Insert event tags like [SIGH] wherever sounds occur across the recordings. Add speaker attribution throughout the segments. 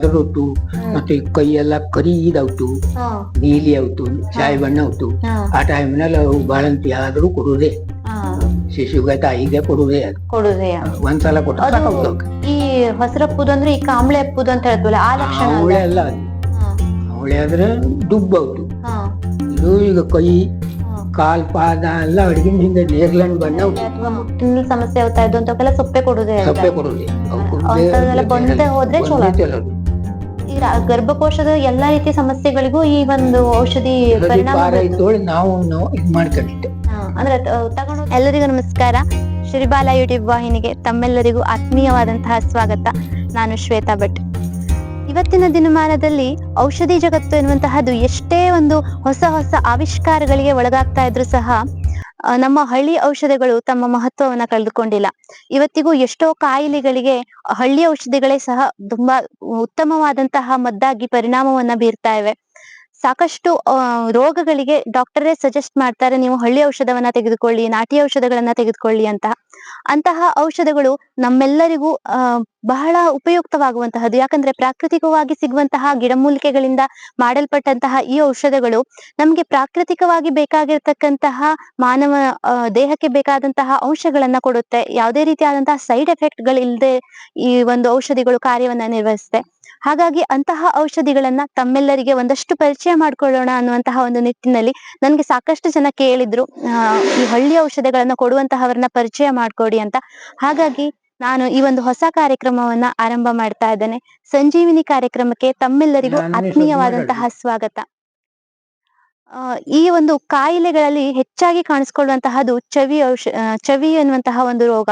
Speaker 1: ಅದರೊತ್ತು ಮತ್ತೆ ಕೈಯೆಲ್ಲ ಕರಿ ಇದಾವ್ತು ನೀಲಿ ಆಯ್ತು ಚಾಯ್ ಬಣ್ಣ ಆಯ್ತು ಆ ಟೈಮ್ನಲ್ಲಿ ಅವು ಬಾಳಂತಿ ಆದ್ರೂ
Speaker 2: ಕೊಡುದೇ
Speaker 1: ಶಿಶುಗೆ ತಾಯಿಗೆ ಕೊಡುದೇ ಅದು ಒಂದ್ಸಲ ಕೊಟ್ಟು
Speaker 2: ಈ ಹೊಸರಪ್ಪುದು ಅಂದ್ರೆ ಈ ಕಾಂಬಳೆ ಅಪ್ಪುದು ಅಂತ ಹೇಳ್ತೀವಲ್ಲ ಆ ಲಕ್ಷಣ?
Speaker 1: ಅವಳೆ ಅಲ್ಲ ಅದು ಅವಳೆ ಆದ್ರೆ ದುಬ್ಬ ಆಯ್ತು
Speaker 2: ಹಾ
Speaker 1: ಇದು ಈಗ ಕೈ. ಕಾಲ್ ಪಾದ ಎಲ್ಲ ಅಡಿಗೆ ಹಿಂದೆ ನೇರ್ಲಂಡ್ ಬಣ್ಣ
Speaker 2: ಮುಟ್ಟಿನ ಸಮಸ್ಯೆ ಆಗ್ತಾ ಇದ್ದು ಅಂತ ಸೊಪ್ಪೆ ಕೊಡುದೇ
Speaker 1: ಸೊಪ್ಪೆ
Speaker 2: ಕೊಡುದೇ ಬಂದೆ ಹೋದ್ರೆ ಚಲೋ ಗರ್ಭಕೋಶದ ಎಲ್ಲಾ ರೀತಿಯ ಸಮಸ್ಯೆಗಳಿಗೂ ಈ ಒಂದು ಔಷಧಿ ಪರಿಣಾಮ
Speaker 1: ನಾವು ನಾವು ಇದು ಮಾಡ್ಕೊಂಡಿದ್ದೆ.
Speaker 2: ಅಂದ್ರೆ ತಗೊಂಡು ಎಲ್ಲರಿಗೂ ನಮಸ್ಕಾರ. ಶ್ರೀಬಾಲ ಯೂಟ್ಯೂಬ್ ವಾಹಿನಿಗೆ ತಮ್ಮೆಲ್ಲರಿಗೂ ಆತ್ಮೀಯವಾದಂತಹ ಸ್ವಾಗತ. ನಾನು ಶ್ವೇತಾ ಭಟ್. ಇವತ್ತಿನ ದಿನಮಾನದಲ್ಲಿ ಔಷಧಿ ಜಗತ್ತು ಎನ್ನುವಂತಹದ್ದು ಎಷ್ಟೇ ಒಂದು ಹೊಸ ಹೊಸ ಆವಿಷ್ಕಾರಗಳಿಗೆ ಒಳಗಾಗ್ತಾ ಇದ್ರು ಸಹ ನಮ್ಮ ಹಳ್ಳಿ ಔಷಧಿಗಳು ತಮ್ಮ ಮಹತ್ವವನ್ನ ಕಳೆದುಕೊಂಡಿಲ್ಲ. ಇವತ್ತಿಗೂ ಎಷ್ಟೋ ಕಾಯಿಲೆಗಳಿಗೆ ಹಳ್ಳಿ ಔಷಧಿಗಳೇ ಸಹ ತುಂಬಾ ಉತ್ತಮವಾದಂತಹ ಮದ್ದಾಗಿ ಪರಿಣಾಮವನ್ನ ಬೀರ್ತಾ ಇವೆ. ಸಾಕಷ್ಟು ರೋಗಗಳಿಗೆ ಡಾಕ್ಟರೇ ಸಜೆಸ್ಟ್ ಮಾಡ್ತಾರೆ, ನೀವು ಹಳ್ಳಿ ಔಷಧವನ್ನ ತೆಗೆದುಕೊಳ್ಳಿ, ನಾಟಿ ಔಷಧಗಳನ್ನ ತೆಗೆದುಕೊಳ್ಳಿ ಅಂತ. ಅಂತಹ ಔಷಧಗಳು ನಮ್ಮೆಲ್ಲರಿಗೂ ಬಹಳ ಉಪಯುಕ್ತವಾಗುವಂತಹದ್ದು. ಯಾಕಂದ್ರೆ ಪ್ರಾಕೃತಿಕವಾಗಿ ಸಿಗುವಂತಹ ಗಿಡಮೂಲಿಕೆಗಳಿಂದ ಮಾಡಲ್ಪಟ್ಟಂತಹ ಈ ಔಷಧಗಳು ನಮ್ಗೆ ಪ್ರಾಕೃತಿಕವಾಗಿ ಬೇಕಾಗಿರ್ತಕ್ಕಂತಹ ಮಾನವ ದೇಹಕ್ಕೆ ಬೇಕಾದಂತಹ ಅಂಶಗಳನ್ನ ಕೊಡುತ್ತೆ. ಯಾವುದೇ ರೀತಿಯಾದಂತಹ ಸೈಡ್ ಎಫೆಕ್ಟ್ ಗಳಿಲ್ಲದೆ ಈ ಒಂದು ಔಷಧಿಗಳು ಕಾರ್ಯವನ್ನ ನಿರ್ವಹಿಸುತ್ತೆ. ಹಾಗಾಗಿ ಅಂತಹ ಔಷಧಿಗಳನ್ನ ತಮ್ಮೆಲ್ಲರಿಗೆ ಒಂದಷ್ಟು ಪರಿಚಯ ಮಾಡ್ಕೊಳ್ಳೋಣ ಅನ್ನುವಂತಹ ಒಂದು ನಿಟ್ಟಿನಲ್ಲಿ ನನ್ಗೆ ಸಾಕಷ್ಟು ಜನ ಕೇಳಿದ್ರು ಈ ಹಳ್ಳಿ ಔಷಧಿಗಳನ್ನ ಕೊಡುವಂತಹವರನ್ನ ಪರಿಚಯ ಮಾಡ್ಕೊಡಿ ಅಂತ. ಹಾಗಾಗಿ ನಾನು ಈ ಒಂದು ಹೊಸ ಕಾರ್ಯಕ್ರಮವನ್ನ ಆರಂಭ ಮಾಡ್ತಾ ಇದ್ದೇನೆ. ಸಂಜೀವಿನಿ ಕಾರ್ಯಕ್ರಮಕ್ಕೆ ತಮ್ಮೆಲ್ಲರಿಗೂ ಆತ್ಮೀಯವಾದಂತಹ ಸ್ವಾಗತ. ಈ ಒಂದು ಕಾಯಿಲೆಗಳಲ್ಲಿ ಹೆಚ್ಚಾಗಿ ಕಾಣಿಸ್ಕೊಳ್ಳುವಂತಹದ್ದು ಚವಿ ಔಷ ಚವಿ ಎನ್ನುವಂತಹ ಒಂದು ರೋಗ.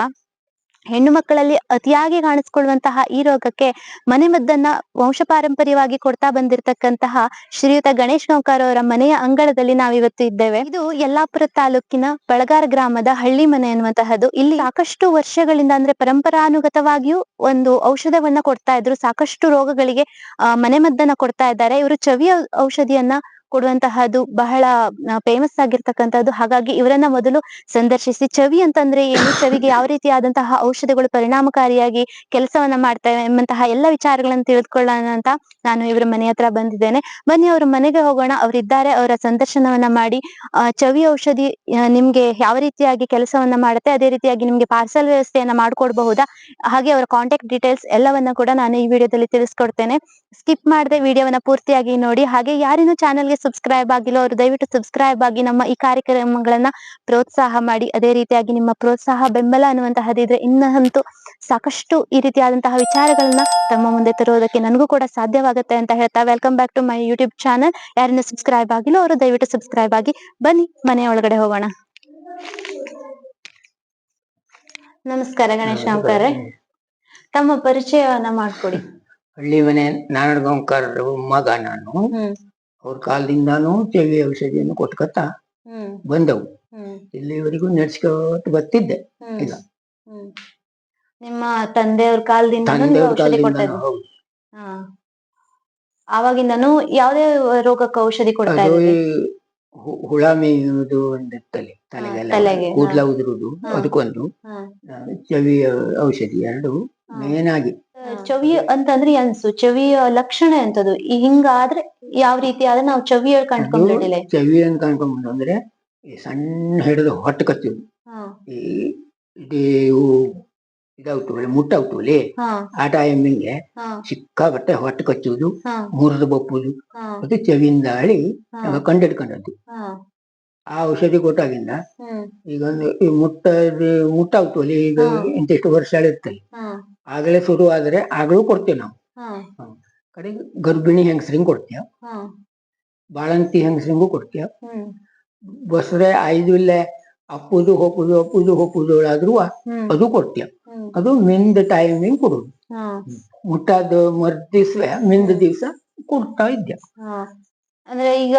Speaker 2: ಹೆಣ್ಣು ಮಕ್ಕಳಲ್ಲಿ ಅತಿಯಾಗಿ ಕಾಣಿಸ್ಕೊಳ್ಳುವಂತಹ ಈ ರೋಗಕ್ಕೆ ಮನೆಮದ್ದನ್ನ ವಂಶ ಪಾರಂಪರ್ಯವಾಗಿ ಕೊಡ್ತಾ ಬಂದಿರತಕ್ಕಂತಹ ಶ್ರೀಯುತ ಗಣೇಶ್ ನೌಕರ್ ಅವರ ಮನೆಯ ಅಂಗಳದಲ್ಲಿ ನಾವಿವತ್ತು ಇದ್ದೇವೆ. ಇದು ಯಲ್ಲಾಪುರ ತಾಲೂಕಿನ ಬಳಗಾರ ಗ್ರಾಮದ ಹಳ್ಳಿ ಮನೆ ಅನ್ನುವಂತಹದ್ದು. ಇಲ್ಲಿ ಸಾಕಷ್ಟು ವರ್ಷಗಳಿಂದ ಅಂದ್ರೆ ಪರಂಪರಾನುಗತವಾಗಿಯೂ ಒಂದು ಔಷಧವನ್ನ ಕೊಡ್ತಾ ಇದ್ರು. ಸಾಕಷ್ಟು ರೋಗಗಳಿಗೆ ಮನೆಮದ್ದನ್ನ ಕೊಡ್ತಾ ಇದ್ದಾರೆ. ಇವರು ಚವಿ ಔಷಧಿಯನ್ನ ಕೊಡುವಂತಹದ್ದು ಬಹಳ ಫೇಮಸ್ ಆಗಿರ್ತಕ್ಕಂಥದ್ದು ಹಾಗಾಗಿ ಇವರನ್ನ ಮೊದಲು ಸಂದರ್ಶಿಸಿ. ಚವಿ ಅಂತಂದ್ರೆ ಏನು? ಚವಿಗೆ ಯಾವ ರೀತಿಯಾದಂತಹ ಔಷಧಿಗಳು ಪರಿಣಾಮಕಾರಿಯಾಗಿ ಕೆಲಸವನ್ನ ಮಾಡ್ತವೆ ಎಂಬಂತಹ ಎಲ್ಲ ವಿಚಾರಗಳನ್ನು ತಿಳಿದುಕೊಳ್ಳೋಣ ಅಂತ ನಾನು ಇವರ ಮನೆ ಹತ್ರ ಬಂದಿದ್ದೇನೆ. ಬನ್ನಿ, ಅವ್ರ ಮನೆಗೆ ಹೋಗೋಣ. ಅವರಿದ್ದಾರೆ, ಅವರ ಸಂದರ್ಶನವನ್ನ ಮಾಡಿ. ಚವಿ ಔಷಧಿ ನಿಮ್ಗೆ ಯಾವ ರೀತಿಯಾಗಿ ಕೆಲಸವನ್ನ ಮಾಡುತ್ತೆ, ಅದೇ ರೀತಿಯಾಗಿ ನಿಮ್ಗೆ ಪಾರ್ಸಲ್ ವ್ಯವಸ್ಥೆಯನ್ನ ಮಾಡ್ಕೊಡ್ಬಹುದಾ? ಹಾಗೆ ಅವರ ಕಾಂಟ್ಯಾಕ್ಟ್ ಡೀಟೇಲ್ಸ್ ಎಲ್ಲವನ್ನ ಕೂಡ ನಾನು ಈ ವಿಡಿಯೋದಲ್ಲಿ ತಿಳಿಸ್ಕೊಡ್ತೇನೆ. ಸ್ಕಿಪ್ ಮಾಡದೆ ವಿಡಿಯೋವನ್ನ ಪೂರ್ತಿಯಾಗಿ ನೋಡಿ. ಹಾಗೆ ಯಾರಿನ್ನೂ ಚಾನೆಲ್ಗೆ ಸಬ್ಸ್ಕ್ರೈಬ್ ಆಗಿಲ್ಲ ಅವರು ದಯವಿಟ್ಟು ಸಬ್ಸ್ಕ್ರೈಬ್ ಆಗಿ ನಮ್ಮ ಈ ಕಾರ್ಯಕ್ರಮಗಳನ್ನ ಪ್ರೋತ್ಸಾಹ ಮಾಡಿ. ಅದೇ ರೀತಿಯಾಗಿ ನಿಮ್ಮ ಪ್ರೋತ್ಸಾಹ ಬೆಂಬಲ ಅನ್ನುವಂತಹದಿದ್ರೆ ಇನ್ನಂತೂ ಸಾಕಷ್ಟು ಈ ರೀತಿಯಾದಂತಹ ವಿಚಾರಗಳನ್ನ ತಮ್ಮ ಮುಂದೆ ತರುವುದಕ್ಕೆ ನನಗೂ ಕೂಡ ಸಾಧ್ಯವಾಗುತ್ತೆ ಅಂತ ಹೇಳ್ತಾ welcome back to my YouTube channel ಯಾರನ್ನ ಸಬ್ಸ್ಕ್ರೈಬ್ ಆಗಿಲ್ಲ ಅವರು ದಯವಿಟ್ಟು ಸಬ್ಸ್ಕ್ರೈಬ್ ಆಗಿ ಬನ್ನಿ ಮನೆ ಒಳಗಡೆ ಹೋಗೋಣ. ನಮಸ್ಕಾರ ಗಣೇಶ್ ನೌಕರ್ರೆ ತಮ್ಮ ಪರಿಚಯವನ್ನ ಮಾಡ್ಕೊಡಿ.
Speaker 1: ಹಳ್ಳಿ ಮನೆ ನಾರಾಯಣಗಾಂವ್ಕರ್ ಮಗ ನಾನು. ಅವ್ರ ಕಾಲದಿಂದಾನು ಚೆವಿ ಔಷಧಿಯನ್ನು ಕೊಟ್ಕೊತ
Speaker 2: ಹ್ಮ್.
Speaker 1: ಬಂದವು. ಇಲ್ಲಿವರೆಗೂ ನಡ್ಸ್ಕೊತ ಬರ್ತಿದ್ದೆ. ಇಲ್ಲ.
Speaker 2: ನಿಮ್ಮ ತಂದೆಯವ್ರ ಕಾಲದಿಂದ ಅವಾಗಿಂದನು ಯಾವ್ದೇ ರೋಗಕ್ಕೆ ಔಷಧಿ ಕೊಡ್ತಾ
Speaker 1: ಹುಳ ಮೇಯುವುದು ಒಂದಿರ್ತಲೆ ತಲೆಗೆಲ್ಲ.
Speaker 2: ತಲೆಗೆ,
Speaker 1: ಕೂದಲ ಉದುರುದು. ಅದಕ್ಕೊಂದು. ಚವಿ ಔಷಧಿ ಎರಡು. ಮೇನ್ ಆಗಿ
Speaker 2: ಚವಿ ಅಂತಂದ್ರೆ ಅನ್ಸು ಚವಿಯ ಲಕ್ಷಣ ಎಂತದು? ಈ ಹಿಂಗಾದ್ರೆ ಯಾವ ರೀತಿ ಆದ್ರೆ ನಾವು ಚವಿಯಲ್ಲಿ ಕಂಡ್ಕೊಂಡ್ಬಿಟ್ಟಿಲ್ಲ
Speaker 1: ಚವಿ ಅಂತ ಅನ್ಕೊಂಡ್ಬಂದು ಅಂದ್ರೆ ಈ ಸಣ್ಣ ಹಿಡಿದು ಹೊಟ್ಟು
Speaker 2: ಹಾ.
Speaker 1: ಈ ಇಡೀ ಇವು ಇದಾಗ್ತವಲ್ಲ ಮುಟ್ಟಾಗ್ತವಲ್ಲಿ ಆ ಟೈಮಿಂಗೆ
Speaker 2: ಹಾ.
Speaker 1: ಹೊಟ್ಟೆ ಕಚ್ಚುವುದು ಮುರಿದು ಬಪ್ಪುದು
Speaker 2: ಮತ್ತೆ
Speaker 1: ಅದು ಚವಿಯಿಂದ ಅಳಿ
Speaker 2: ನಮ್ಮ
Speaker 1: ನಾವು ಕಂಡಿಡ್ಕೊಂಡದ್ದು ಆ ಔಷಧಿ ಕೊಟ್ಟಾಗಿಂದ ಈಗ ಒಂದು ಈ ಮುಟ್ಟ ಮುಟ್ಟಾಗ್ತವಲ್ಲಿ ಈಗ. ಇಂತಿಷ್ಟು ವರ್ಷ ಇರ್ತದೆ ಆಗಲೇ ಶುರು ಆದ್ರೆ ಆಗ್ಲೂ ಕೊಡ್ತೇವೆ ನಾವು.
Speaker 2: ಕಡೆ
Speaker 1: ಕಡೆಗೆ ಗರ್ಭಿಣಿ ಹೆಂಗಸ್ರಿಂಗ್ ಕೊಡ್ತೇವೆ. ಬಾಳಂತಿ ಹೆಂಗಸ್ರಿಂಗು ಕೊಡ್ತೇವೆ. ಬಸ್ರೆ ಐದು ಇಲ್ಲೇ ಅಪ್ಪುದು ಹೋಗುದು ಅಪ್ಪುದು ಹೋಗುದು ಆದ್ರೂ ಅದು ಕೊಡ್ತೇವೆ. ಅದು ಮಿಂದ ಟೈಮಿಂಗ್ ಕೊಡುದು. ಮುಟ್ಟಾದ ಮರ್ ಮಿಂದ ದಿವ್ಸ ಕೊಡ್ತಾ ಇದ್ದೆ.
Speaker 2: ಅಂದ್ರೆ ಈಗ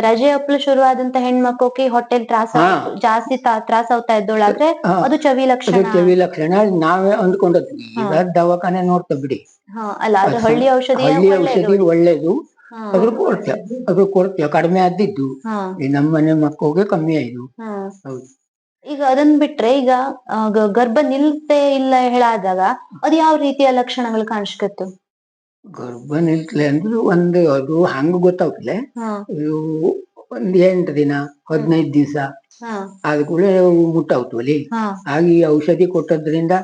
Speaker 2: ರಜೆ ಅಪ್ಲು ಶುರುವಾದಂತ ಹೆಣ್ಮಕ್ಳಿಗೆ ಹೊಟ್ಟೆಲ್ ತ್ರಾಸ. ಜಾಸ್ತಿ ತ್ರಾಸ ಆಗ್ತಾ ಇದ್ದೋಳಾದ್ರೆ ಅದು ಚವಿ ಲಕ್ಷಣ.
Speaker 1: ಚವಿ ಲಕ್ಷಣ. ನಾವೇ ಅಂದ್ಕೊಂಡದ್ದು ಈಗ ದವಾಖಾನೆ ನೋಡ್ತಾ ಬಿಡಿ.
Speaker 2: ಅಲ್ಲ ಅದು ಹಳ್ಳಿ ಔಷಧಿ
Speaker 1: ಹಳ್ಳಿ ಔಷಧಿ ಒಳ್ಳೇದು. ಅದ್ರ ಕೊಡ್ತೇವೆ ಅದ್ರ ಕೊಡ್ತೇವೆ ಕಡಿಮೆ ಆದಿದ್ದು.
Speaker 2: ಹಾ.
Speaker 1: ಈ ನಮ್ಮ ಮನೆ ಮಕ್ಕಳಿಗೆ ಕಮ್ಮಿ ಆಯ್ತು. ಹೌದು.
Speaker 2: ಈಗ ಅದನ್ ಬಿಟ್ರೆ ಈಗ ಗರ್ಭ ನಿಲ್ತೆ ಇಲ್ಲ ಹೇಳಾದಾಗ ಅದು ಯಾವ ರೀತಿಯ ಲಕ್ಷಣಗಳು ಕಾಣಿಸ್ಕತ್ತು?
Speaker 1: ಗರ್ಭ ನಿಲ್ತಲೆ ಅಂದ್ರೆ ಒಂದು ಅದು ಹಂಗ
Speaker 2: ಗೊತ್ತಾಗ್ಲೆ
Speaker 1: ಇವು ಒಂದ್ ಎಂಟ್ ದಿನ ಹದಿನೈದ್ ದಿವಸ.
Speaker 2: ಹಾ.
Speaker 1: ಕೂಡ ಮುಟ್ಟಾವ್ತವಲ್ಲಿ
Speaker 2: ಹಾ.
Speaker 1: ಆಗ ಈ ಔಷಧಿ ಕೊಟ್ಟದ್ರಿಂದ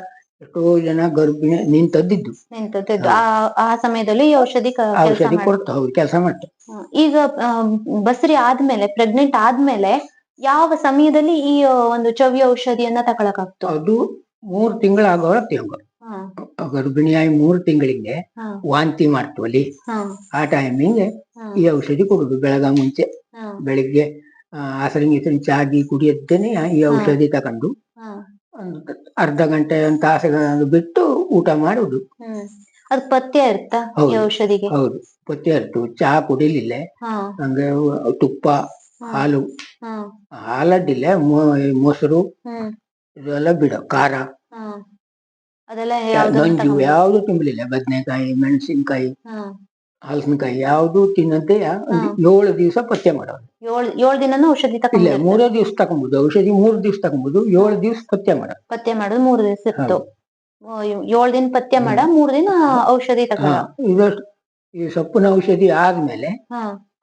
Speaker 1: ಎಷ್ಟೋ ಜನ ಗರ್ಭಿಣಿ ನಿಂತದ್ದಿದ್ದು.
Speaker 2: ನಿಂತದ್ದು ಆ ಆ ಸಮಯದಲ್ಲಿ ಈ ಔಷಧಿ
Speaker 1: ಔಷಧಿ ಕೊಡ್ತಾ ಹೌದು ಕೆಲಸ ಮಾಡ್ತಾ.
Speaker 2: ಈಗ ಬಸರಿ ಆದ್ಮೇಲೆ ಪ್ರೆಗ್ನೆಂಟ್ ಆದ್ಮೇಲೆ ಯಾವ ಸಮಯದಲ್ಲಿ ಈ ಒಂದು ಚವಿ ಔಷಧಿಯನ್ನ ತಗೊಳಕಾಗ್ತು
Speaker 1: ಅದು ಮೂರ್ ತಿಂಗಳಾಗೋರ ತಿಂಗಳು ಗರ್ಭಿಣಿಯಾಗಿ ಮೂರು ತಿಂಗಳಿಗೆ ವಾಂತಿ ಮಾಡ್ತೀವಲ್ಲಿ. ಆ ಟೈಮಿಂಗ್ ಈ ಔಷಧಿ ಕೊಡುದು ಬೆಳಗ ಮುಂಚೆ. ಬೆಳಿಗ್ಗೆ ಹಸರಿನ ಗಿಸರಿನ ಚಾಗಿ ಕುಡಿಯದ್ದೇನೆ ಈ ಔಷಧಿ ತಗೊಂಡು ಅರ್ಧ ಗಂಟೆ ಒಂದು ತಾಸು ಬಿಟ್ಟು ಊಟ ಮಾಡುದು.
Speaker 2: ಅದು ಪಥ್ಯ
Speaker 1: ಹೌದು.
Speaker 2: ಔಷಧಿಗೆ?
Speaker 1: ಹೌದು. ಪತ್ತೆ ಇರ್ತು. ಚಹಾ ಕುಡಿಲಿಲ್ಲ. ಹಂಗೆ ತುಪ್ಪ ಹಾಲು. ಹಾಲಡ್ಡಿಲ್ಲ ಮೊಸರು ಇದೆಲ್ಲ ಬಿಡ. ಖಾರ.
Speaker 2: ಅದೆಲ್ಲ ಯಾವ್ದು
Speaker 1: ತಿನ್ಲಿಲ್ಲ ಬದನೆಕಾಯಿ ಮೆಣಸಿನಕಾಯಿ
Speaker 2: ಹಾ.
Speaker 1: ಹಲಸಿನಕಾಯಿ ಯಾವ್ದು ತಿನ್ನದೆ ಒಂದು ಏಳು ದಿವಸ ಪಥ್ಯ ಮಾಡೋದು
Speaker 2: ಏಳ್ ಏಳ್ ದಿನನೂ ಔಷಧಿ
Speaker 1: ಇಲ್ಲ
Speaker 2: ತಗೊಂಡ್
Speaker 1: ಮೂರೇ ದಿವಸ ತಗೊಂಬೋದು ಔಷಧಿ ಮೂರ್ ದಿವಸ ತಗೊಂಬೋದು ಏಳು ದಿವಸ ಪಥ್ಯ ಮಾಡೋದು
Speaker 2: ಪಥ್ಯ ಮಾಡೋದು ಮೂರ್ ದಿವಸ ಇತ್ತು. ಏಳು ಏಳ್ ದಿನ ಪಥ್ಯ ಮಾಡ ಮೂರ್ ದಿನ ಔಷಧಿ
Speaker 1: ಹಾ, ಇದಷ್ಟು ಈ ಸೊಪ್ಪಿನ ಔಷಧಿ ಆದ್ಮೇಲೆ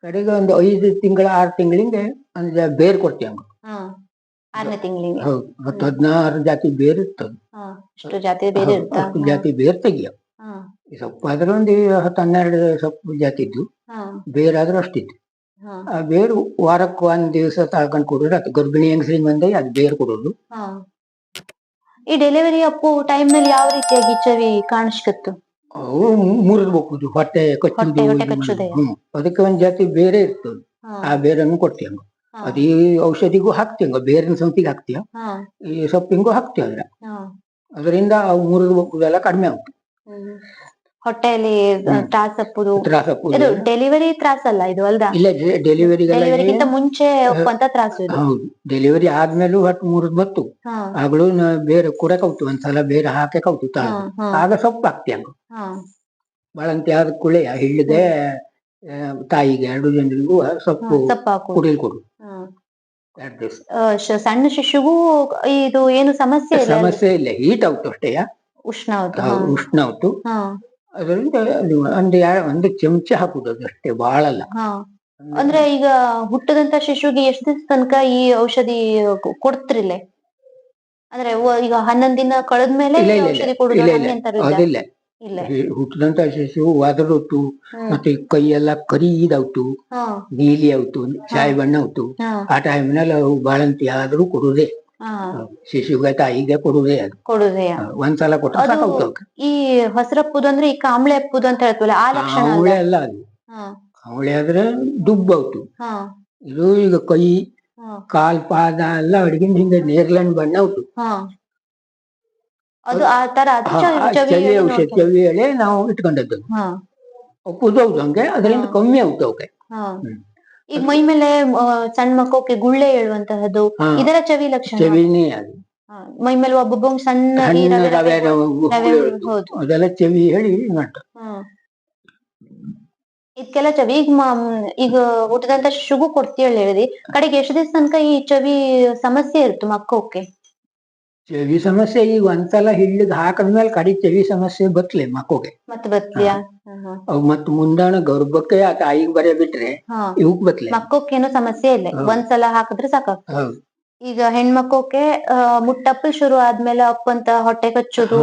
Speaker 1: ಕಡೆಗೆ ಒಂದು ಐದು ತಿಂಗಳ ಆರು ತಿಂಗಳಿಗೆ ಅಂದ್ರೆ ಬೇರ್ ಕೊಡ್ತೀವಿ
Speaker 2: ಹಾ. ಆರನೇ ತಿಂಗಳಿಗೆ.
Speaker 1: ಹೌದು ಹತ್ತು ಹದಿನಾರು ಜಾತಿ ಬೇರ್ ಇರ್ತದೆ
Speaker 2: ಅಷ್ಟು ಜಾತಿ ಬೇರೆ ಇರುತ್ತಾ?
Speaker 1: ಅಷ್ಟು ಜಾತಿ ಬೇರ್ ತೆಗಿಯ.
Speaker 2: ಹಾ.
Speaker 1: ಈ ಸೊಪ್ಪು ಆದ್ರೆ ಒಂದು ಹತ್ತು ಹನ್ನೆರಡು ಸೊಪ್ಪು ಜಾತಿ ಇದ್ದು
Speaker 2: ಹಾ.
Speaker 1: ಬೇರಾದ್ರೂ ಅಷ್ಟಿತ್ತು.
Speaker 2: ಹಾ.
Speaker 1: ಆ ಬೇರು ವಾರಕ್ಕೆ ಒಂದ್ ದಿವಸ ತಗೊಂಡ್ ಕೊಡೋದು ಅದು ಗರ್ಭಿಣಿ ಹೆಂಗಸ್ರಿಗೆ ಬಂದ ಅದು ಬೇರ್ ಕೊಡೋದು.
Speaker 2: ಹಾ. ಈ ಡೆಲಿವರಿ ಅಪ್ಪು ಟೈಮ್ನಲ್ಲಿ ಯಾವ ರೀತಿಯಾಗಿ ಚವಿ ಕಾಣಿಸ್ಕತ್ತು?
Speaker 1: ಅವು ಮುರಿದು ಹೋಗುದು ಹೊಟ್ಟೆ
Speaker 2: ಹೊಟ್ಟೆ
Speaker 1: ಇದು
Speaker 2: ಕಚ್ಚುದೆ.
Speaker 1: ಹ್ಮ್ ಅದಕ್ಕೆ ಒಂದ್ ಜಾತಿ ಬೇರೆ ಇರ್ತದೆ
Speaker 2: ಹಾ.
Speaker 1: ಆ ಬೇರನ್ನು ಕೊಡ್ತೀವಿ ಅದು ಈ ಔಷಧಿಗೂ ಹಾಕ್ತೀವಿ ಬೇರಿನ ಸಂತಿಗೆ ಹಾಕ್ತೀಯ ಈ ಸೊಪ್ಪಿಗೂ ಹಾಕ್ತೀವಿ ಅದ್ರ ಅದರಿಂದ ಅವು ಮುರಿದು ಎಲ್ಲಾ ಕಡಿಮೆ ಆಗುತ್ತೆ.
Speaker 2: ಹೊಟ್ಟೆಯಲ್ಲಿ
Speaker 1: ಹ್ಮ್.
Speaker 2: ತ್ರಾಸ ಅಪ್ಪುದು.
Speaker 1: ತ್ರಾಸ
Speaker 2: ಇದು ಡೆಲಿವರಿ ತ್ರಾಸ ಅಲ್ಲ ಇದು ಅಲ್ದಾ?
Speaker 1: ಇಲ್ಲ ಡೆಲಿವರಿ
Speaker 2: ಡೆಲಿವರಿಗಿಂತ ಮುಂಚೆ ಒಪ್ಪಂತ ತ್ರಾಸು
Speaker 1: ಹೌದು. ಡೆಲಿವರಿ ಆದ್ಮೇಲೂ ಹೊಟ್ಟು ಮುರಿದ್ ಬತ್ತು. ಆಗ್ಲೂ ಬೇರೆ ಕುಡಕ್ ಹೌತು ಒಂದ್ಸಲ ಬೇರೆ ಹಾಕಕ್ ಹೌತು
Speaker 2: ಹಾ
Speaker 1: ತಾಳು ಆಗ ಸೊಪ್ಪು ಹಾಕ್ತಿ ಹಂಗ. ಬಳಂತಿ ಆದ ಕುಳೆ ಹಿಳ್ಳದೆ ತಾಯಿಗೆ ಎರಡು ಜನರಿಗೂ ಸೊಪ್ಪು ಕುಡಿಲ್ ಕೊಡು
Speaker 2: ಹಾ.
Speaker 1: ಎರಡು ದಿವಸ
Speaker 2: ಆ, ಶ- ಸಣ್ಣ ಶಿಶುಗೂ ಇದು ಏನು ಸಮಸ್ಯೆ ಇಲ್ಲ?
Speaker 1: ಸಮಸ್ಯೆ ಇಲ್ಲ ಹೀಟ್ ಆಯ್ತು ಅಷ್ಟೇ
Speaker 2: ಉಷ್ಣ ಆಯ್ತು
Speaker 1: ಉಷ್ಣ ಆಯ್ತು
Speaker 2: ಹಾ.
Speaker 1: ಅದರಿಂದ ಅದು ಒಂದು ಒಂದು ಚಮಚ ಹಾಕುದು ಅದು ಅಷ್ಟೇ
Speaker 2: ಅಂದ್ರೆ ಈಗ ಹುಟ್ಟದಂತ ಶಿಶುಗೆ ಎಷ್ಟು ದಿವಸ ತನಕ ಈ ಔಷಧಿ ಕೊಡ್ತಿರ್ಲೆ ಅಂದ್ರೆ ಈಗ ಹನ್ನೊಂದ್ ದಿನ ಕಳೆದ್ಮೇಲೆ ಔಷಧಿ
Speaker 1: ಕೊಡುದಿಲ್ಲ
Speaker 2: ಕೊಡುದು?
Speaker 1: ಅದಿಲ್ಲ.
Speaker 2: ಇಲ್ಲ.
Speaker 1: ಹುಟ್ಟಿದಂತ ಶಿಶು
Speaker 2: ಹ್ಮ್.
Speaker 1: ಮತ್ತೆ ಕೈಯೆಲ್ಲ ಕರಿ ಇದಾವ್ತು.
Speaker 2: ಹಾ.
Speaker 1: ನೀಲಿ ಆಯ್ತು ಚಾಯ್ ಬಣ್ಣ ಆಯ್ತು ಆ ಟೈಮ್ ಟೈಮ್ನಲ್ಲಿ ಅವು ಬಾಳಂತಿ ಆದ್ರೂ ಕೊಡುದೇ. ಶಿಶುಗೆ ತಾಯಿಗೆ ಕೊಡುದೇ ಅದು.
Speaker 2: ಕೊಡುದೇ.
Speaker 1: ಒಂದ್ಸಲ ಅವ್ಕೆ.
Speaker 2: ಈ ಹೊಸರಪ್ಪುದು ಅಂದ್ರೆ ಈ ಕಾಂಬಳೆ ಅಪ್ಪುದು ಅಂತ ಹೇಳ್ತೀವಲ್ಲ ಆ ಲಕ್ಷಣ?
Speaker 1: ಅವಳೆ ಅಲ್ಲ ಅದು. ಅವಳೆ ಆದ್ರೆ ದುಬ್ಬ ಆಯ್ತು
Speaker 2: ಹಾ.
Speaker 1: ಇದು ಈಗ ಕೈ ಕಾಲ್ ಪಾದ ಎಲ್ಲ ಅಡಿಗಿನ ಹಿಂದೆ ನೇರ್ಲೆಂಡ್ ಬಣ್ಣ
Speaker 2: ಆವ್ತು ಅದು ಆ ತರ ಅದು
Speaker 1: ಹಾ,
Speaker 2: ಚವಿ-
Speaker 1: ಆ
Speaker 2: ಚವಿ
Speaker 1: ಚವಿ
Speaker 2: ಏನು
Speaker 1: ಔಷಧ
Speaker 2: ನೋಡ್ಕೊಂಡು-
Speaker 1: ಚವಿ ಎಳೆ ನಾವು ಇಟ್ಕೊಂಡದ್ದು.
Speaker 2: ಹಾ.
Speaker 1: ಹಂಗೆ ಅದರಿಂದ
Speaker 2: ಹಾ.
Speaker 1: ಕಮ್ಮಿ ಆಗುತ್ತೆ ಅವಕ್ಕೆ
Speaker 2: ಹಾ.
Speaker 1: ಹ್ಮ್.
Speaker 2: ಈಗ ಮೈ ಮೇಲೆ ಆ, ಸಣ್ಣ ಮಕ್ಕಳಿಗೆ ಗುಳ್ಳೆ ಹೇಳುವಂತಹದ್ದು
Speaker 1: ಹಾ.
Speaker 2: ಇದರ ಚವಿ ಲಕ್ಷಣ?
Speaker 1: ಚವಿನೇ ಅದು.
Speaker 2: ಹಾ, ಮೈ ಮೇಲೆ ಒಬ್ಬೊಬ್ಬ ಸಣ್ಣ ಈ
Speaker 1: ಸಣ್ಣ
Speaker 2: ರವೆ
Speaker 1: ರವೆ
Speaker 2: ರವೆ
Speaker 1: ನಾವು
Speaker 2: ರವೆ
Speaker 1: ಹುಳಿ
Speaker 2: ಹೌದು.
Speaker 1: ಅದೆಲ್ಲ ಚವಿ ಹೇಳಿ
Speaker 2: ಮಾಡ್ತಾರೆ ಇದಕ್ಕೆಲ್ಲ ಚವಿ ಈಗ ಮ- ಈಗ ಹುಟ್ಟಿದಂತ ಶುಗು ಕೊಡ್ತೀವಿ ಹೇಳಿದ್ರಿ ಕಡೆಗೆ ಎಷ್ಟು ದಿವಸ ತನಕ ಈ ಚವಿ ಸಮಸ್ಯೆ ಇರುತ್ತೆ ಮಕ್ಕಕ್ಕೆ?
Speaker 1: ಚವಿ ಸಮಸ್ಯೆ ಈಗ ಒಂದ್ಸಲ ಹಿಳ್ಳಿಗೆ ಹಾಕದ್ಮೇಲೆ ಕಡಿ ಚವಿ ಸಮಸ್ಯೆ ಬತ್ಲೆ ಮಕ್ಕೋಗೆ
Speaker 2: ಬತ್ಲಿಯಾ
Speaker 1: ಅವ್ ಮತ್ ಮುಂದಾಣ ಗರ್ಭಕ್ಕೆ ಆ ಬರೆಯ ಬರೇ ಬಿಟ್ರೆ ಇವಕ್ ಬತ್ಲೆ
Speaker 2: ಮಕ್ಕೇನು ಸಮಸ್ಯೆ ಇಲ್ಲ. ಒಂದ್ಸಲ ಹಾಕಿದ್ರೆ
Speaker 1: ಸಾಕು
Speaker 2: ಈಗ ಹೆಣ್ಮಕ್ಕೋಕೆ ಮುಟ್ಟಪ್ಪ ಶುರು ಆದ್ಮೇಲೆ ಅಪ್ಪಂತ ಹೊಟ್ಟೆ ಕಚ್ಚೋದು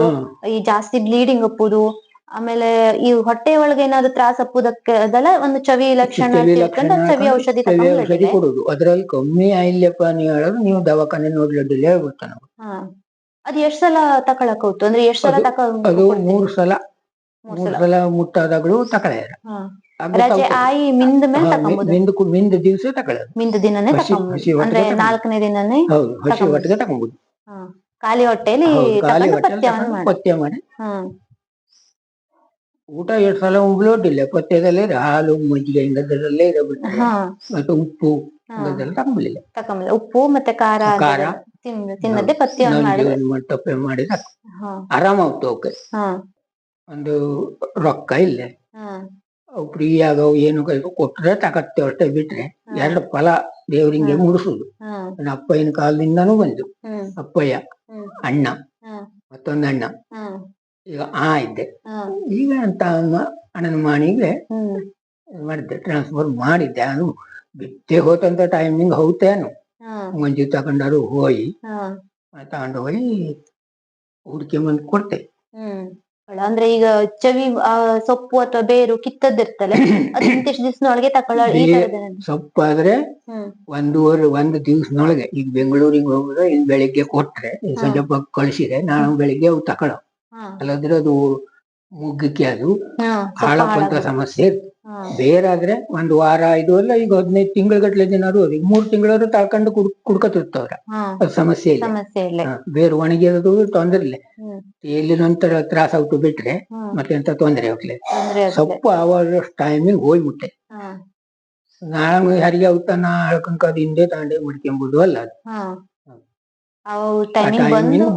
Speaker 2: ಈ ಜಾಸ್ತಿ ಬ್ಲೀಡಿಂಗ್ ಅಪ್ಪುದು ಆಮೇಲೆ ಈ ಹೊಟ್ಟೆ ಒಳಗೆ ಏನಾದ್ರು ತ್ರಾಸ ಅಪ್ಪುದಕ್ಕೆ ಅದೆಲ್ಲ ಒಂದು ಚವಿ ಲಕ್ಷಣ
Speaker 1: ಚವಿ ಲಕ್ಷಣ
Speaker 2: ಚವಿ ಔಷಧಿ
Speaker 1: ಚವಿ
Speaker 2: ತಗೊಂಡು
Speaker 1: ಔಷಧಿ ಕೊಡುದು. ಅದ್ರಲ್ಲಿ ಕಮ್ಮಿ ಆಯಿಲ್ಲಪ್ಪ ನೀವು ಹೇಳೋದು ನೀವು ದವಾಖಾನೆ ನೋಡ್ಲಡ್ಡಿಲ್ಲ ಹೇಳ್ಬಿಡ್ತಾನ
Speaker 2: ಹಾ. ಅದ್ ಎಷ್ಟ್ ಸಲ ತಕೊಳಕ್ ಹೋಗ್ತು ಅಂದ್ರೆ ಎಷ್ಟ್ ಸಲ
Speaker 1: ಅದು-
Speaker 2: ತಕ
Speaker 1: ಅದು? ಮೂರ್ ಸಲ.
Speaker 2: ಮೂರ್
Speaker 1: ಮೂರ್
Speaker 2: ಸಲ.
Speaker 1: ಸಲ
Speaker 2: ಹಾ. ರಜೆ ಆಯಿ ಮಿಂದ ಮೇಲೆ ತಕೊಂಬೋದು.
Speaker 1: ಮಿಂದ ಮಿಂದ ದಿವಸ
Speaker 2: ಮಿಂದ ದಿನನೇ
Speaker 1: ಹಸಿ-
Speaker 2: ತಕೊಂಬೋದು.
Speaker 1: ಹೊಟ್ಟೆಗೆ
Speaker 2: ಅಂದ್ರೆ
Speaker 1: ತಕೊಂಬೋದು.
Speaker 2: ನಾಲ್ಕನೇ ದಿನನೇ
Speaker 1: ಹೌದು ಹಸಿ. ಹೊಟ್ಟಿಗೆ
Speaker 2: ಖಾಲಿ ಹೊಟ್ಟೆಲಿ
Speaker 1: ಹೌದು, ಖಾಲಿ
Speaker 2: ತಕೊಂಡು
Speaker 1: ಹೊಟ್ಟೆಲಿ
Speaker 2: ಪಥ್ಯವನ್ನು
Speaker 1: ತಕೊಂಡು
Speaker 2: ಮಾಡಿ.
Speaker 1: ಪಥ್ಯ ಮಾಡಿ. ಊಟ ಎರಡ್ ಸಲ ಉಂಬ್ಲೋಡಿಲ್ಲ ಪಥ್ಯದಲ್ಲೇ ಇರ ಹಾಲು ಮಜ್ಜಿಗೆ ಹಿಂಗದರಲ್ಲೇ ಇರಬಿಟ್ಟು
Speaker 2: ಹಾ.
Speaker 1: ಮತ್ತೆ ಉಪ್ಪು
Speaker 2: ಹಾ
Speaker 1: ಹಿಂಗದೆಲ್ಲ ತಗೊಂಬಿಲ್ಲ
Speaker 2: ತಕೊಂಬಲ್ಲ ಉಪ್ಪು ಮತ್ತೆ ಖಾರ
Speaker 1: ಖಾರ.
Speaker 2: ಅದೆಲ್ಲ ತಿನ್- ತಿನ್ನದೆ ಪಥ್ಯವನ್ನು ಮಾಡಿದ್ರೆ.
Speaker 1: ಟಪ್ಪೆ ಮಾಡಿ ಸಾಕು.
Speaker 2: ಹಾ.
Speaker 1: ಆರಾಮ ಆಗ್ತು ಅವಕ್ಕೆ.
Speaker 2: ಹಾ.
Speaker 1: ಒಂದು ರೊಕ್ಕ ಇಲ್ಲ.
Speaker 2: ಹಾ.
Speaker 1: ಅವು ಫ್ರೀ ಆಗವು ಏನು ಕೈಗೂ ಕೊಟ್ರೆ ತಗತ್ತೆ ಅಷ್ಟೇ ಬಿಟ್ರೆ ಎರಡು ಫಲ ದೇವರಿಂಗೆ. ಮುಡಿಸುದು.
Speaker 2: ಹಾ.
Speaker 1: ನನ್ನ ಅಪ್ಪಯ್ಯನ ಕಾಲದಿಂದನೂ ಬಂದು.
Speaker 2: ಹ್ಮ್.
Speaker 1: ಅಪ್ಪಯ್ಯ
Speaker 2: ಹ್ಮ್.
Speaker 1: ಅಣ್ಣ
Speaker 2: ಹಾ.
Speaker 1: ಮತ್ತೊಂದು ಅಣ್ಣ.
Speaker 2: ಹಾ.
Speaker 1: ಈಗ ಆ ಇದ್ದೆ. ಈಗ ಅಂತ ಅಣ್ಣನ ಮನೆಗೆ ಮಾಡಿದ್ದೆ ಟ್ರಾನ್ಸ್ಫರ್ ಮಾಡಿದ್ದೆ. ಅದು ಬಿತ್ತೆ ಹೋತಂತ ಟೈಮಿಂಗ್ ಹೌತೇನು ಮಂಜು ತಗೊಂಡಾರು ಹೋಗಿ
Speaker 2: ಹಾ,
Speaker 1: ತಗೊಂಡು ಹೋಗಿ ಹುಡುಕಿ ಬಂದು ಕೊಡ್ತೆ
Speaker 2: ಅಂದ್ರೆ ಈಗ ಚವಿ ಸೊಪ್ಪು ಅಥವಾ ಬೇರು ಕಿತ್ತದ್ದಿರ್ತಲ್ಲ ಅದು [COUGHS] ಇಂತಿಷ್ಟು ದಿವ್ಸನೊಳಗೆ ತಕೊಳ್ಳೋ
Speaker 1: ಸೊಪ್ಪಾದ್ರೆ
Speaker 2: ಹ್ಮ್.
Speaker 1: ಒಂದೂವರೆ ಒಂದು ದಿವಸನೊಳಗೆ ಈಗ ಬೆಂಗಳೂರಿಗೆ ಹೋಗುದು ಈಗ ಬೆಳಿಗ್ಗೆ ಕೊಟ್ರೆ ಸಂಜೆ ಕಳಿಸಿದ್ರೆ ನಾನು ಬೆಳಿಗ್ಗೆ ಅವು ತಕೊಳ್ಳೋ.
Speaker 2: ಹಾ
Speaker 1: ಅಲ್ಲದ್ರೆ ಅದು ಮುಗ್ಗಕ್ಕೆ ಅದು
Speaker 2: ಸ್ವಲ್ಪ
Speaker 1: ಹಾಳಕ್ಕಂತ ಸಮಸ್ಯೆ. ಬೇರಾದ್ರೆ ಒಂದು ವಾರ ಐದು ಅಲ್ಲ ಈಗ ಹದಿನೈದು ತಿಂಗಳ ಗಟ್ಲೆ ದಿನಾರು ಅವ್ರಿಗೆ ಮೂರು ತಿಂಗಳಾದ್ರು ತಾಳ್ಕೊಂಡು ಕುಡ್ ಕುಡ್ಕತಿರ್ತವ್ರ ಅದು ಸಮಸ್ಯೆ ಇಲ್ಲ. ಬೇರೆ ಒಣಗಿರೋದು ತೊಂದ್ರೆ ಇಲ್ಲ. ಎಲ್ಲಿ ನಂತರ ತ್ರಾಸ ಆಗ್ತು ಬಿಟ್ರೆ ಮತ್ತೆ ಎಂತ ತೊಂದರೆ
Speaker 2: ಆಗ್ತದೆ.
Speaker 1: ಸೊಪ್ಪು ಆವಾಗ ಟೈಮಿಗೆ ಹೋಗ್ಬಿಟ್ಟೆ. ನಾನು ಹರಿಗೆ ಆಗುತ್ತ ನಾ ಅದು ಹಿಂದೆ ತಾಂಡೆ ಮುಡ್ಕೊಂಬುದು ಅಲ್ಲ ಅದು.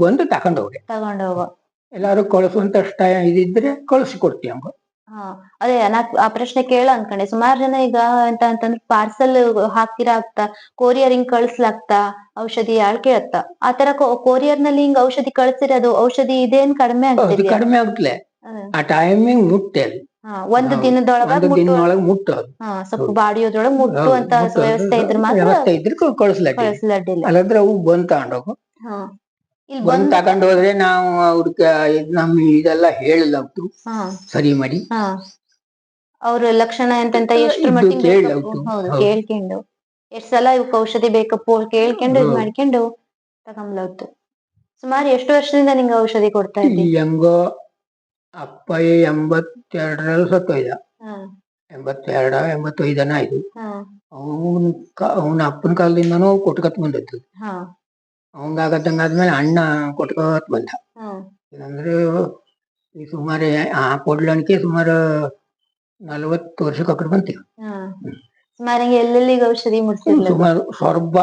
Speaker 2: ಬಂದು ತಗೊಂಡು ಹೋಗೋ.
Speaker 1: ಎಲ್ಲಾರು ಕಳಿಸುವಂತ ಟೈಮ್ ಇದಿದ್ರೆ ಕಳಿಸಿ ಕೊಡ್ತೀವಿ ಹಂಗ.
Speaker 2: ಹಾ ಅದೇ ನಾ ಆ ಪ್ರಶ್ನೆ ಕೇಳ ಅನ್ಕೊಂಡೆ. ಸುಮಾರು ಜನ ಈಗ ಎಂತ ಅಂತಂದ್ರೆ ಪಾರ್ಸೆಲ್ ಹಾಕ್ತೀರಾ ಆಗ್ತಾ ಕೊರಿಯರ್ ಹಿಂಗ್ ಕಳ್ಸ್ಲಾಗ್ತಾ ಔಷಧಿ ಯಾಳ್ ಕೇಳತ್ತ ಆತರ ಕೊರಿಯರ್ನಲ್ಲಿ ಹಿಂಗ್ ಔಷಧಿ ಕಳ್ಸಿರೋದು ಔಷಧಿ ಇದೇನ್ ಕಡಿಮೆ ಆಗ್ತದೆ
Speaker 1: ಕಡಿಮೆ ಆಗ್ತಲೆ. ಆ ಟೈಮಿಂಗ್ ಮುಟ್ಟೆ
Speaker 2: ಒಂದು
Speaker 1: ದಿನದೊಳಗ
Speaker 2: ದಿನದೊಳಗ
Speaker 1: ಒಂದು
Speaker 2: ಮುಟ್ಟು
Speaker 1: ದಿನದೊಳಗೆ ಮುಟ್ಟೋದು
Speaker 2: ಹಾ ಸ್ವಲ್ಪ ಬಾಡಿಯೋದ್ರೊಳಗ ಮುಟ್ಟು
Speaker 1: ಅಂತ
Speaker 2: ವ್ಯವಸ್ಥೆ ಇದ್ರೆ ಮಾತ್ರ
Speaker 1: ವ್ಯವಸ್ಥೆ ಇದ್ರೆ ಕಳಿಸ್ಲಟ್ಟಿ
Speaker 2: ಕಳಿಸ್ಲಡ್ಡಿಲ್ಲ
Speaker 1: ಅಲ್ಲದ್ರೆ ಅವು ಬಂದ್ ತಗೊಂಡೋಗು.
Speaker 2: ಹಾ. ಇಲ್ಲಿ
Speaker 1: ಬಂದ್ ತಗೊಂಡ್ ಹೋದ್ರೆ ನಾವು ಅವ್ರಿಗೆ ನಮ್ ಇದೆಲ್ಲ ಹೇಳಲ್ಲ
Speaker 2: ಹಾ.
Speaker 1: ಸರಿ ಮಾಡಿ.
Speaker 2: ಹಾ. ಅವ್ರ ಲಕ್ಷಣ ಎಂತೆಂತ
Speaker 1: ಎಷ್ಟು
Speaker 2: ಮಟ್ಟಿಗೆ. ಹೌದು
Speaker 1: ಹೌದು.
Speaker 2: ಕೇಳ್ಕೊಂಡು. ಎಷ್ಟ್ ಸಲ ಇವಕ್ ಔಷಧಿ ಬೇಕಪ್ಪು ಕೇಳ್ಕೊಂಡು ಇದ್
Speaker 1: ಹೌದು.
Speaker 2: ಮಾಡ್ಕೊಂಡು ತಗೊಂಬ್ಲೌತು ಸುಮಾರು ಎಷ್ಟು ವರ್ಷದಿಂದ ನಿಂಗೆ ಔಷಧಿ ಕೊಡ್ತಾ
Speaker 1: ಇದ್ದೀನಿ
Speaker 2: ಇದ್ದಿ
Speaker 1: ಹೆಂಗೋ ಅಪ್ಪ ಎಂಬತ್ತೆರಡರಲ್ಲಿ ಸತ್ತೋಯ್ದ.
Speaker 2: ಹಾ.
Speaker 1: ಎಂಬತ್ತೆರಡ ಎಂಬತ್ತೈದನ ಇದು
Speaker 2: ಹಾ.
Speaker 1: ಅವನ್ ಅವನ ಅಪ್ಪನ ಕಾಲದಿಂದನೂ ಕೊಟ್ಕತ್ ಬಂದದ್ದು
Speaker 2: ಹಾ.
Speaker 1: ಅವಂಗಾಗತ್ತಂಗ ಆದ್ಮೇಲೆ ಅಣ್ಣ ಕೊಟ್ಕೋತ್ ಬಂದ.
Speaker 2: ಹಾ.
Speaker 1: ಅಂದ್ರೆ ಈ ಸುಮಾರು ಆ ಕೊಡ್ಲಣಿಕೆ ಸುಮಾರು ನಲವತ್ತು ವರ್ಷ ಕಕ್ಕಡ್ ಬಂತೀವಿ
Speaker 2: ಸುಮಾರು ಎಲ್ಲೆಲ್ಲಿಗೆ ಔಷಧಿ ಮುಟ್ಸಿರ್ಲ
Speaker 1: ಸುಮಾರು ಸೊರ್ಬ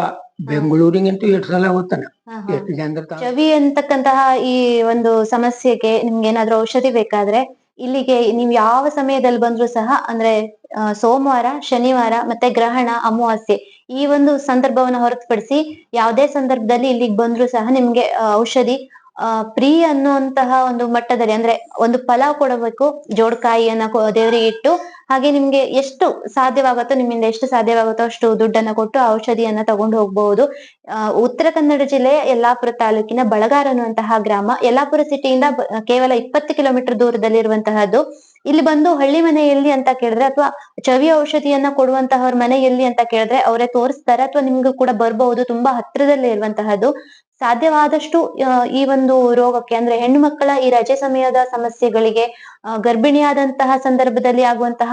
Speaker 1: ಬೆಂಗಳೂರಿಗಂತೂ ಎಷ್ಟು ಸಲ ಹೋಗ್ತಾನ ಎಷ್ಟು ಜನರ ತ-
Speaker 2: ಚವಿ ಅಂತಕ್ಕಂತಹ ಈ ಒಂದು ಸಮಸ್ಯೆಗೆ ನಿಮ್ಗೆ ಏನಾದ್ರು ಔಷಧಿ ಬೇಕಾದ್ರೆ ಇಲ್ಲಿಗೆ ನೀವು ಯಾವ ಸಮಯದಲ್ಲಿ ಬಂದ್ರು ಸಹ ಅಂದ್ರೆ ಸೋಮವಾರ ಶನಿವಾರ ಮತ್ತೆ ಗ್ರಹಣ ಅಮಾವಾಸ್ಯೆ ಈ ಒಂದು ಸಂದರ್ಭವನ್ನ ಹೊರತುಪಡಿಸಿ ಯಾವುದೇ ಸಂದರ್ಭದಲ್ಲಿ ಇಲ್ಲಿಗೆ ಬಂದ್ರು ಸಹ ನಿಮ್ಗೆ ಆ, ಔಷಧಿ ಪ್ರೀ ಅನ್ನುವಂತಹ ಒಂದು ಮಟ್ಟದಲ್ಲಿ ಅಂದ್ರೆ ಒಂದು ಫಲ ಕೊಡಬೇಕು. ಜೋಡ್ಕಾಯಿಯನ್ನ ದೇವರಿಗೆ ಇಟ್ಟು ಹಾಗೆ ನಿಮ್ಗೆ ಎಷ್ಟು ಸಾಧ್ಯವಾಗುತ್ತೋ, ನಿಮ್ಮಿಂದ ಎಷ್ಟು ಸಾಧ್ಯವಾಗುತ್ತೋ ಅಷ್ಟು ದುಡ್ಡನ್ನ ಕೊಟ್ಟು ಔಷಧಿಯನ್ನ ತಗೊಂಡು ಹೋಗ್ಬಹುದು ಉತ್ತರ ಕನ್ನಡ ಜಿಲ್ಲೆಯ ಯಲ್ಲಾಪುರ ತಾಲೂಕಿನ ಬಳಗಾರ ಅನ್ನುವಂತಹ ಗ್ರಾಮ, ಯಲ್ಲಾಪುರ ಸಿಟಿಯಿಂದ ಕೇವಲ ಇಪ್ಪತ್ತು ಕಿಲೋಮೀಟರ್ ದೂರದಲ್ಲಿರುವಂತಹದ್ದು. ಇಲ್ಲಿ ಬಂದು ಹಳ್ಳಿ ಮನೆ ಎಲ್ಲಿ ಅಂತ ಕೇಳಿದ್ರೆ ಅಥವಾ ಚವಿ ಔಷಧಿಯನ್ನ ಕೊಡುವಂತಹವ್ರ ಮನೆ ಎಲ್ಲಿ ಅಂತ ಕೇಳಿದ್ರೆ ಅವರೇ ತೋರಿಸ್ತಾರೆ ಅಥವಾ ನಿಮ್ಗೂ ಕೂಡ ಬರಬಹುದು ತುಂಬಾ ಹತ್ತಿರದಲ್ಲೇ ಇರುವಂತಹದ್ದು. ಸಾಧ್ಯವಾದಷ್ಟು ಈ ಒಂದು ರೋಗಕ್ಕೆ ಅಂದ್ರೆ ಹೆಣ್ಣು ಮಕ್ಕಳ ಈ ರಜೆ ಸಮಯದ ಸಮಸ್ಯೆಗಳಿಗೆ ಗರ್ಭಿಣಿಯಾದಂತಹ ಸಂದರ್ಭದಲ್ಲಿ ಆಗುವಂತಹ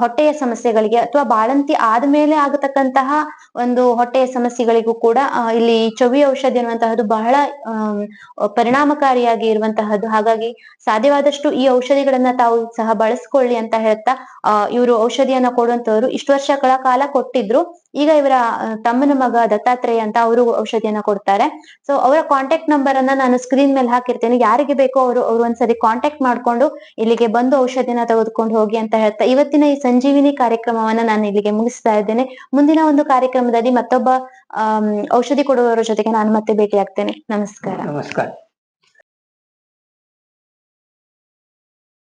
Speaker 2: ಹೊಟ್ಟೆಯ ಸಮಸ್ಯೆಗಳಿಗೆ ಅಥವಾ ಬಾಳಂತಿ ಆದ್ಮೇಲೆ ಆಗತಕ್ಕಂತಹ ಒಂದು ಹೊಟ್ಟೆಯ ಸಮಸ್ಯೆಗಳಿಗೂ ಕೂಡ ಇಲ್ಲಿ ಚವಿ ಔಷಧಿ ಅನ್ನುವಂತಹದ್ದು ಬಹಳ ಪರಿಣಾಮಕಾರಿಯಾಗಿ ಇರುವಂತಹದ್ದು. ಹಾಗಾಗಿ ಸಾಧ್ಯವಾದಷ್ಟು ಈ ಔಷಧಿಗಳನ್ನ ತಾವು ಸಹ ಬಳಸ್ಕೊಳ್ಳಿ ಅಂತ ಹೇಳ್ತಾ ಇವರು ಔಷಧಿಯನ್ನ ಕೊಡುವಂತವ್ರು ಇಷ್ಟು ವರ್ಷಗಳ ಕಾಲ ಕೊಟ್ಟಿದ್ರು. ಈಗ ಇವರ ತಮ್ಮನ ಮಗ ದತ್ತಾತ್ರೇಯ ಅಂತ ಅವರು ಔಷಧಿಯನ್ನ ಕೊಡ್ತಾರೆ. ಸೊ ಅವರ ಕಾಂಟ್ಯಾಕ್ಟ್ ನಂಬರ್ ಅನ್ನ ನಾನು ಸ್ಕ್ರೀನ್ ಮೇಲೆ ಹಾಕಿರ್ತೇನೆ. ಯಾರಿಗೆ ಬೇಕೋ ಅವರು, ಅವ್ರು ಒಂದ್ಸರಿ ಕಾಂಟ್ಯಾಕ್ಟ್ ಮಾಡ್ಕೊಂಡು ಇಲ್ಲಿಗೆ ಬಂದು ಔಷಧಿನ ತೆಗೆದುಕೊಂಡು ಹೋಗಿ ಅಂತ ಹೇಳ್ತಾ, ಇವತ್ತಿನ ಈ ಸಂಜೀವಿನಿ ಕಾರ್ಯಕ್ರಮವನ್ನ ನಾನು ಇಲ್ಲಿಗೆ ಮುಗಿಸ್ತಾ ಇದ್ದೇನೆ. ಮುಂದಿನ ಒಂದು ಕಾರ್ಯಕ್ರಮದಲ್ಲಿ ಮತ್ತೊಬ್ಬ ಔಷಧಿ ಕೊಡುವವರ ಜೊತೆಗೆ ನಾನು ಮತ್ತೆ ಭೇಟಿ ಆಗ್ತೇನೆ ನಮಸ್ಕಾರ.
Speaker 1: ನಮಸ್ಕಾರ.